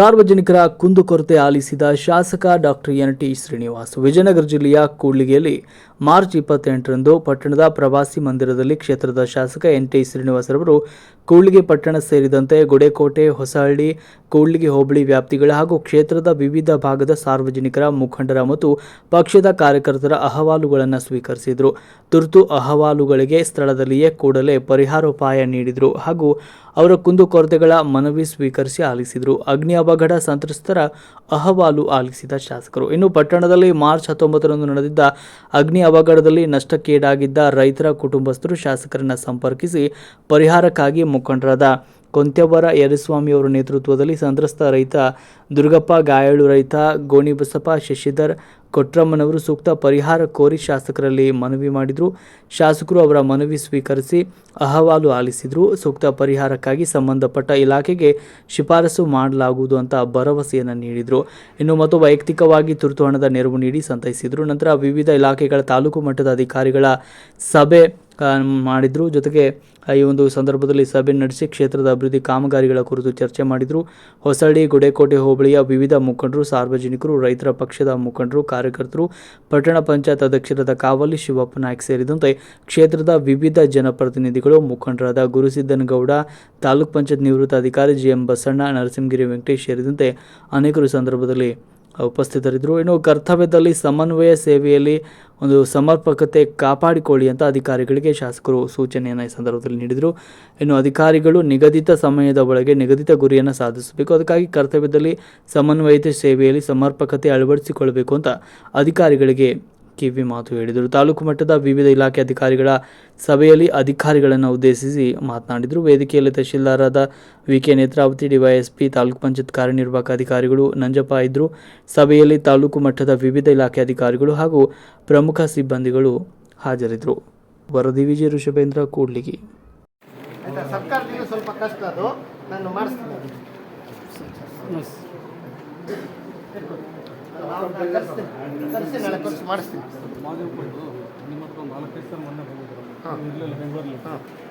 ಸಾರ್ವಜನಿಕರ ಕುಂದುಕೊರತೆ ಆಲಿಸಿದ ಶಾಸಕ doctor N T Srinivas Vijayanagara ಜಿಲ್ಲೆಯ ಕೂಡ್ಲಿಗೆಯಲ್ಲಿ ಮಾರ್ಚ್ ಇಪ್ಪತ್ತೆಂಟರಂದು ಪಟ್ಟಣದ ಪ್ರವಾಸಿ ಮಂದಿರದಲ್ಲಿ ಕ್ಷೇತ್ರದ ಶಾಸಕ ಎನ್ ಟಿ ಶ್ರೀನಿವಾಸರವರು ಕೂಡ್ಲಿಗೆ ಪಟ್ಟಣ ಸೇರಿದಂತೆ ಗುಡೇಕೋಟೆ, ಹೊಸಹಳ್ಳಿ, ಕೂಡ್ಲಿಗೆ ಹೋಬಳಿ ವ್ಯಾಪ್ತಿಗಳ ಹಾಗೂ ಕ್ಷೇತ್ರದ ವಿವಿಧ ಭಾಗದ ಸಾರ್ವಜನಿಕರ ಮುಖಂಡರ ಮತ್ತು ಪಕ್ಷದ ಕಾರ್ಯಕರ್ತರ ಅಹವಾಲುಗಳನ್ನು ಸ್ವೀಕರಿಸಿದರು. ತುರ್ತು ಅಹವಾಲುಗಳಿಗೆ ಸ್ಥಳದಲ್ಲಿಯೇ ಕೂಡಲೇ ಪರಿಹಾರೋಪಾಯ ನೀಡಿದರು ಹಾಗೂ ಅವರ ಕುಂದುಕೊರತೆಗಳ ಮನವಿ ಸ್ವೀಕರಿಸಿ ಆಲಿಸಿದರು. ಅಗ್ನಿ ಅವಘಡ ಸಂತ್ರಸ್ತರ ಅಹವಾಲು ಆಲಿಸಿದ ಶಾಸಕರು. ಇನ್ನು ಪಟ್ಟಣದಲ್ಲಿ ಮಾರ್ಚ್ ಹತ್ತೊಂಬತ್ತರಂದು ನಡೆದಿದ್ದ ಅಗ್ನಿ ಅವಘಡದಲ್ಲಿ ನಷ್ಟಕ್ಕೀಡಾಗಿದ್ದ ರೈತರ ಕುಟುಂಬಸ್ಥರು ಶಾಸಕರನ್ನು ಸಂಪರ್ಕಿಸಿ ಪರಿಹಾರಕ್ಕಾಗಿ ಮುಖಂಡರಾದ ಕೊಂತ್ಯವರ ಯರಸ್ವಾಮಿ ಅವರ ನೇತೃತ್ವದಲ್ಲಿ ಸಂತ್ರಸ್ತ ರೈತ ದುರ್ಗಪ್ಪ ಗಾಯಾಳು ರೈತ ಗೋಣಿಬಸಪ್ಪ ಶಶಿಧರ್ ಕೊಟ್ರಮ್ಮನವರು ಸೂಕ್ತ ಪರಿಹಾರ ಕೋರಿ ಶಾಸಕರಲ್ಲಿ ಮನವಿ ಮಾಡಿದರು. ಶಾಸಕರು ಅವರ ಮನವಿ ಸ್ವೀಕರಿಸಿ ಅಹವಾಲು ಆಲಿಸಿದರು. ಸೂಕ್ತ ಪರಿಹಾರಕ್ಕಾಗಿ ಸಂಬಂಧಪಟ್ಟ ಇಲಾಖೆಗೆ ಶಿಫಾರಸು ಮಾಡಲಾಗುವುದು ಅಂತ ಭರವಸೆಯನ್ನು ನೀಡಿದರು. ಇನ್ನು ಮತ್ತು ವೈಯಕ್ತಿಕವಾಗಿ ತುರ್ತು ಹಣದ ನೆರವು ನೀಡಿ ಸಂತೈಸಿದರು. ನಂತರ ವಿವಿಧ ಇಲಾಖೆಗಳ ತಾಲೂಕು ಮಟ್ಟದ ಅಧಿಕಾರಿಗಳ ಸಭೆ ಮಾಡಿದರು. ಜೊತೆಗೆ ಈ ಒಂದು ಸಂದರ್ಭದಲ್ಲಿ ಸಭೆ ನಡೆಸಿ ಕ್ಷೇತ್ರದ ಅಭಿವೃದ್ಧಿ ಕಾಮಗಾರಿಗಳ ಕುರಿತು ಚರ್ಚೆ ಮಾಡಿದರು. ಹೊಸಳ್ಳಿ, ಗುಡೇಕೋಟೆ ಹೋಬಳಿಯ ವಿವಿಧ ಮುಖಂಡರು, ಸಾರ್ವಜನಿಕರು, ರೈತರ ಪಕ್ಷದ ಮುಖಂಡರು, ಕಾರ್ಯಕರ್ತರು, ಪಟ್ಟಣ ಪಂಚಾಯತ್ ಅಧ್ಯಕ್ಷರಾದ ಕಾವಲಿ ಶಿವಪ್ಪ ನಾಯ್ಕ ಸೇರಿದಂತೆ ಕ್ಷೇತ್ರದ ವಿವಿಧ ಜನಪ್ರತಿನಿಧಿಗಳು ಮುಖಂಡರಾದ ಗುರುಸಿದ್ದನಗೌಡ ತಾಲೂಕ್ ಪಂಚಾಯತ್ ನಿವೃತ್ತ ಅಧಿಕಾರಿ ಜಿ ಎಂ ಬಸಣ್ಣ, ನರಸಿಂಹಗಿರಿ ವೆಂಕಟೇಶ್ ಸೇರಿದಂತೆ ಅನೇಕರು ಸಂದರ್ಭದಲ್ಲಿ ಉಪಸ್ಥಿತರಿದ್ದರು. ಇನ್ನು ಕರ್ತವ್ಯದಲ್ಲಿ ಸಮನ್ವಯ ಸೇವೆಯಲ್ಲಿ ಒಂದು ಸಮರ್ಪಕತೆ ಕಾಪಾಡಿಕೊಳ್ಳಿ ಅಂತ ಅಧಿಕಾರಿಗಳಿಗೆ ಶಾಸಕರು ಸೂಚನೆಯನ್ನು ಈ ಸಂದರ್ಭದಲ್ಲಿ ನೀಡಿದರು. ಇನ್ನು ಅಧಿಕಾರಿಗಳು ನಿಗದಿತ ಸಮಯದ ಒಳಗೆ ನಿಗದಿತ ಗುರಿಯನ್ನು ಸಾಧಿಸಬೇಕು. ಅದಕ್ಕಾಗಿ ಕರ್ತವ್ಯದಲ್ಲಿ ಸಮನ್ವಯತೆ ಸೇವೆಯಲ್ಲಿ ಸಮರ್ಪಕತೆ ಅಳವಡಿಸಿಕೊಳ್ಳಬೇಕು ಅಂತ ಅಧಿಕಾರಿಗಳಿಗೆ ಕಿವಿ ಮಾತು ಹೇಳಿದರು. ತಾಲೂಕು ಮಟ್ಟದ ವಿವಿಧ ಇಲಾಖೆ ಅಧಿಕಾರಿಗಳ ಸಭೆಯಲ್ಲಿ ಅಧಿಕಾರಿಗಳನ್ನು ಉದ್ದೇಶಿಸಿ ಮಾತನಾಡಿದರು. ವೇದಿಕೆಯಲ್ಲಿ ತಹಶೀಲ್ದಾರಾದ V K Netravati DYSP taluk panchayat ಕಾರ್ಯನಿರ್ವಾಹಕ ಅಧಿಕಾರಿಗಳು ನಂಜಪ್ಪ ಇದ್ದರು ಸಭೆಯಲ್ಲಿ ತಾಲೂಕು ಮಟ್ಟದ ವಿವಿಧ ಇಲಾಖೆ ಅಧಿಕಾರಿಗಳು ಹಾಗೂ ಪ್ರಮುಖ ಸಿಬ್ಬಂದಿಗಳು ಹಾಜರಿದ್ದರು. ವರದಿ ವಿಜಯ ಋಷಭೇಂದ್ರ ಕೂಡ್ಲಿಗಿ. ಸರ್ಕಾರದಿಂದ ಸ್ವಲ್ಪ ಕಷ್ಟ ಅದು. ನಾನು ಮಾಡಿಸ್ತೀನಿ. ಕರ್ಸ್ತೀನಿ. ಕರ್ಸಿ ನಾಳೆ ಖರ್ಚು ಮಾಡಿಸ್ತೀನಿ. ಮಾದೇವಪಟ್ಟು ನಿಮ್ಮ ಹತ್ರ ಒಂದು ನಾಲ್ಕೈದು ಸಲ ಮೊನ್ನೆ ಬಂದಿದ್ರು. ಇರಲಿಲ್ಲ ಬೆಂಗಳೂರಲ್ಲಿ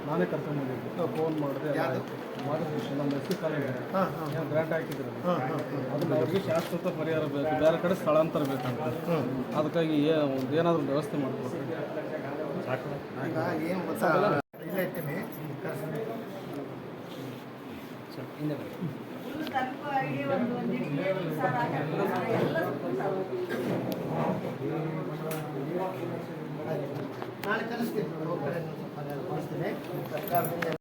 ನಾನೇ ಕರ್ಕೊಂಡು ಬಂದಿದ್ದೆ ಫೋನ್ ಮಾಡಿದೆ ಮಾದೇವಪಟ್ಟು ನಮ್ಮ ಸಿ ಕಾಲೇಜ್ ಏನು ಗ್ರಾಂಟ್ ಹಾಕಿದ್ರು ಹಾಂ ಹಾಂ ಅದನ್ನ ಅವ್ರಿಗೆ ಶಾಶ್ವತ ಪರಿಹಾರ ಬೇಕು. ಬೇರೆ ಕಡೆ ಸ್ಥಳಾಂತರ ಬೇಕಂತ. ಅದಕ್ಕಾಗಿ ಒಂದು ಏನಾದರೂ ವ್ಯವಸ್ಥೆ ಮಾಡ್ಕೊಡ್ತೀನಿ. ಏನು ಇಲ್ಲೇ ಇರ್ತೀನಿ. ಕರ್ಸ್ತೀನಿ ನಾಳೆ ಕಳಿಸ್ತೀನಿ. ಎಲ್ಲ ನಾಳೆ ಕಲಿಸ್ತೀನಿ ಸರ್ಕಾರದಿಂದ